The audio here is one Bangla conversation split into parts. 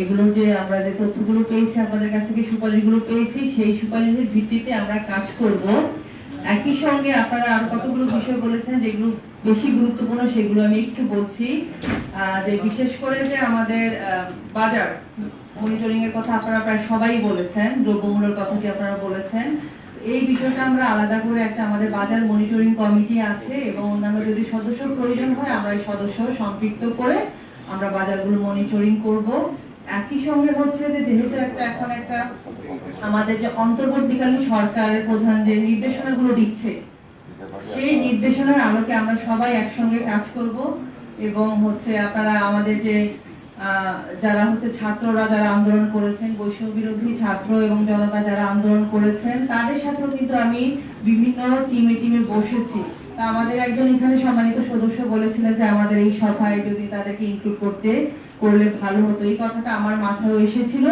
এগুলো, যে আমরা যে তথ্যগুলো পেয়েছি আপনাদের কাছ থেকে সুপারিশগুলো পেয়েছি সেই সুপারিশের ভিত্তিতে আমরা কাজ করব। একই সঙ্গে আপনারা আরও কতগুলো বিষয় বলেছেন যেগুলো বেশি গুরুত্বপূর্ণ সেগুলো আমি একটু বলছি। যে বিশেষ করে যে আমাদের বাজার মনিটরিং এর কথা আপনারা প্রায় সবাই বলেছেন দ্রব্যমূল্যের কথাটি আপনারা বলেছেন। এই বিষয়টা আমরা আলাদা করে একটা আমাদের বাজার মনিটরিং কমিটি আছে এবং অন্যান্য যদি সদস্য প্রয়োজন হয় আমরা এই সদস্য সম্পৃক্ত করে আমরা বাজারগুলো মনিটরিং করব। একই সঙ্গে হচ্ছে যে যেহেতু একটা এখন একটা আমাদের যে অন্তর্বর্তীকালীন সরকারের প্রধান যে নির্দেশনাগুলো দিচ্ছে, সেই নির্দেশনার আলোকে আমরা সবাই একসঙ্গে কাজ করব এবং হচ্ছে আপনারা আমাদের যে যারা হচ্ছে ছাত্ররা যারা আন্দোলন করেছেন, বৈষম্য বিরোধী ছাত্র এবং জনতা যারা আন্দোলন করেছেন, তাদের সাথেও কিন্তু আমি বিভিন্ন টিমে টিমে বসেছি। আমাদের একজন এখানে সম্মানিত সদস্য বলেছিলেন যে আমাদের এই সভায় যদি তাদেরকে ইনক্লুড করতে, করলে ভালো হতো। এই কথাটা আমার মাথায় এসেছিল।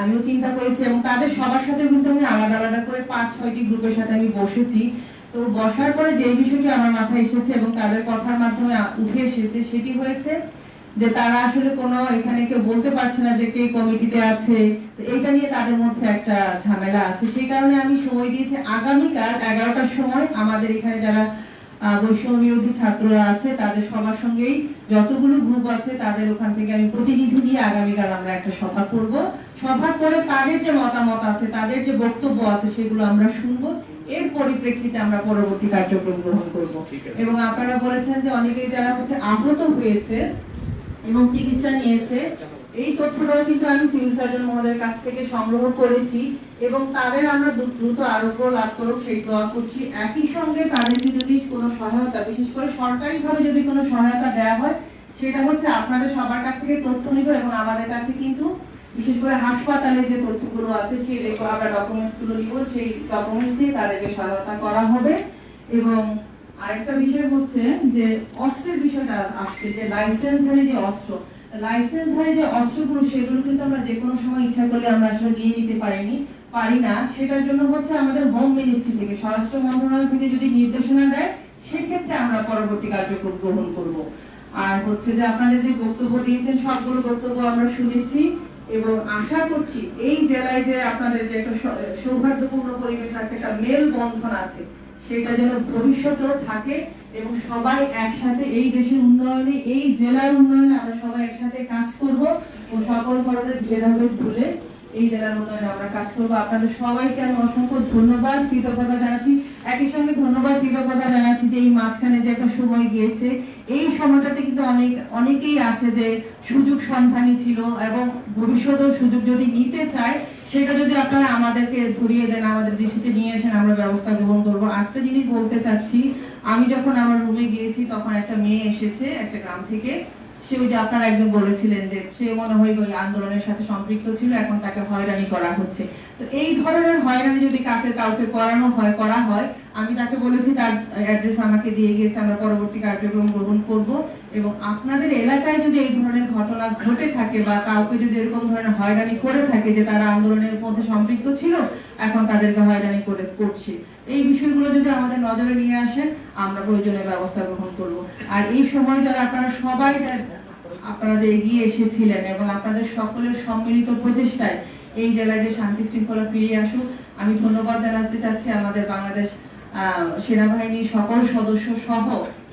আমিও চিন্তা করেছি এবং তাদের সবার সাথে কিন্তু আমি আলাদা আলাদা করে পাঁচ, ছয়টি গ্রুপের সাথে আমি বসেছি। তো বসার পরে যে বিষয়টি আমার মাথায় এসেছে এবং তাদের কথার মাধ্যমে উঠে এসেছে সেটি হয়েছে যে তারা আসলে কোনো এখানে কেউ বলতে পারছে না যে কে কমিটিতে আছে। এটা নিয়ে তাদের মধ্যে একটা ঝামেলা আছে। সেই কারণে আমি সময় দিয়েছি। আগামীকাল এগারোটার সময় আমাদের এখানে যারা বৈষম্য বিরোধী ছাত্ররা আছে তাদের সবার সঙ্গেই যতগুলো গ্রুপ আছে তাদের ওখান থেকে আমি প্রতিনিধি নিয়ে আগামীকাল আমরা একটা সভা করব। সভা করে তাদের যে মতামত আছে তাদের যে বক্তব্য আছে সেগুলো আমরা শুনব। এর পরিপ্রেক্ষিতে আমরা পরবর্তী কার্যক্রম গ্রহণ করব। এবং আপনারা বলেছেন যে অনেকেই যারা হচ্ছে আহত হয়েছে এবং চিকিৎসা নিয়েছে এই তথ্যটাও কিন্তু আমি সিভিল সার্জন মহোদয়ের কাছ থেকে সংগ্রহ করেছি এবং তাদের আমরা দ্রুত আরোগ্য লাভ করুক, সেই দোয়া করছি। একই সঙ্গে তাদেরকে যদি কোনো সহায়তা, বিশেষ করে সরকারিভাবে যদি কোনো সহায়তা দেওয়া হয়, সেটা হচ্ছে আপনাদের সবার কাছ থেকে তথ্য নিব এবং আমাদের কাছে কিন্তু বিশেষ করে হাসপাতালে যে তথ্যগুলো আছে, সেই রেকর্ড আমরা ডকুমেন্টসগুলো নিব, সেই ডকুমেন্টস দিয়ে তাদেরকে সহায়তা করা হবে। এবং আরেকটা বিষয় হচ্ছে যে অস্ত্রের বিষয়টা আসছে, যে লাইসেন্সধারী যে অস্ত্র লাইসেন্সধারী যে অস্ত্রগুলো, সেগুলো কিন্তু আমরা যে কোনো সময় ইচ্ছা করলে আমরা আসলে নিয়ে নিতে পারিনি, পারি না। সেটার জন্য হচ্ছে আমাদের হোম মিনিস্ট্রি থেকে, স্বরাষ্ট্র মন্ত্রণালয় থেকে যদি নির্দেশনা দেয়, সেক্ষেত্রে আমরা পরবর্তী কার্যক্রম গ্রহণ করব। আর হচ্ছে যে আপনাদের যে বক্তব্য দিয়েছেন, সবগুলো বক্তব্য আমরা শুনেছি এবং আশা করছি এই জেলায় যে আপনাদের যে একটা সৌহার্দ্যপূর্ণ পরিবেশ আছে, একটা মেল বন্ধন আছে সেটা যেন ভবিষ্যতেও থাকে এবং সবাই একসাথে এই দেশের উন্নয়নে, এই জেলার উন্নয়নে আমরা সবাই একসাথে কাজ করব ও সকল ধরনের ভেদাভেদ ভুলে এই জেলার উন্নয়নে আমরা কাজ করব। আপনাদের সবাইকে আমি অসংখ্য ধন্যবাদ, কৃতজ্ঞতা জানাচ্ছি। একই সঙ্গে ধন্যবাদ, কৃতজ্ঞতা জানাচ্ছি যে এই মাঝখানে যে একটা সময় গিয়েছে, এই সময়টাতে কিন্তু অনেক, অনেকেই আছে যে সুযোগ সন্ধানী ছিল এবং ভবিষ্যতেও সুযোগ যদি নিতে চায় সেটা যদি আপনারা আমাদেরকে ঘুরিয়ে দেন, আমাদের দৃষ্টিতে নিয়ে আসেন, আমরা ব্যবস্থা গ্রহণ করব। একটা জিনিস বলতে চাচ্ছি, আমি যখন আমার রুমে গিয়েছি, তখন একটা মেয়ে এসেছে একটা গ্রাম থেকে। সে ওই যে আপনারা একজন বলেছিলেন যে সে মনে হয় ওই আন্দোলনের সাথে সম্পৃক্ত ছিল, এখন তাকে হয়রানি করা হচ্ছে। তো এই ধরনের হয়রানি যদি কাকে কাউকে করানো হয়, করা হয়। আমি তাকে বলেছি তার অ্যাড্রেস আমাকে দিয়ে গিয়েছে, আমরা পরবর্তী কার্যক্রম গ্রহণ করব। এবং আপনাদের এলাকায় যদি এই ধরনের ঘটনা ঘটে থাকে বা কাউকে যদি এরকম ধরনের হয়রানি করে থাকে যে তারা আন্দোলনের মধ্যে সম্পৃক্ত ছিল, এখন তাদেরকে হয়রানি করে করছে। এই বিষয়গুলো যদি আমাদের নজরে নিয়ে আসেন, আমরা প্রয়োজনীয় ব্যবস্থা গ্রহণ করব। আর এই সময় যারা আপনারা সবাই আপনারা যে এগিয়ে এসেছিলেন এবং আপনাদের সকলের সম্মিলিত প্রচেষ্টায় এই জেলায় যে শান্তি শৃঙ্খলা ফিরে আসুক, আমি ধন্যবাদ জানাতে চাচ্ছি আমাদের বাংলাদেশ সেনাবাহিনীর সকল সদস্য সহ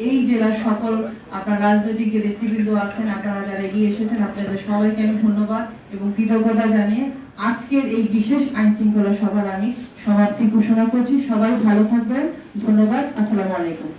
এই জেলার সকল আপনার রাজনৈতিক যে নেতৃবৃন্দ আছেন, আপনারা যারা এগিয়ে এসেছেন, আপনাদের সবাইকে আমি ধন্যবাদ এবং কৃতজ্ঞতা জানিয়ে আজকের এই বিশেষ আইন শৃঙ্খলা সভার আমি সমাপ্তি ঘোষণা করছি। সবাই ভালো থাকবেন। ধন্যবাদ। আসসালামু আলাইকুম।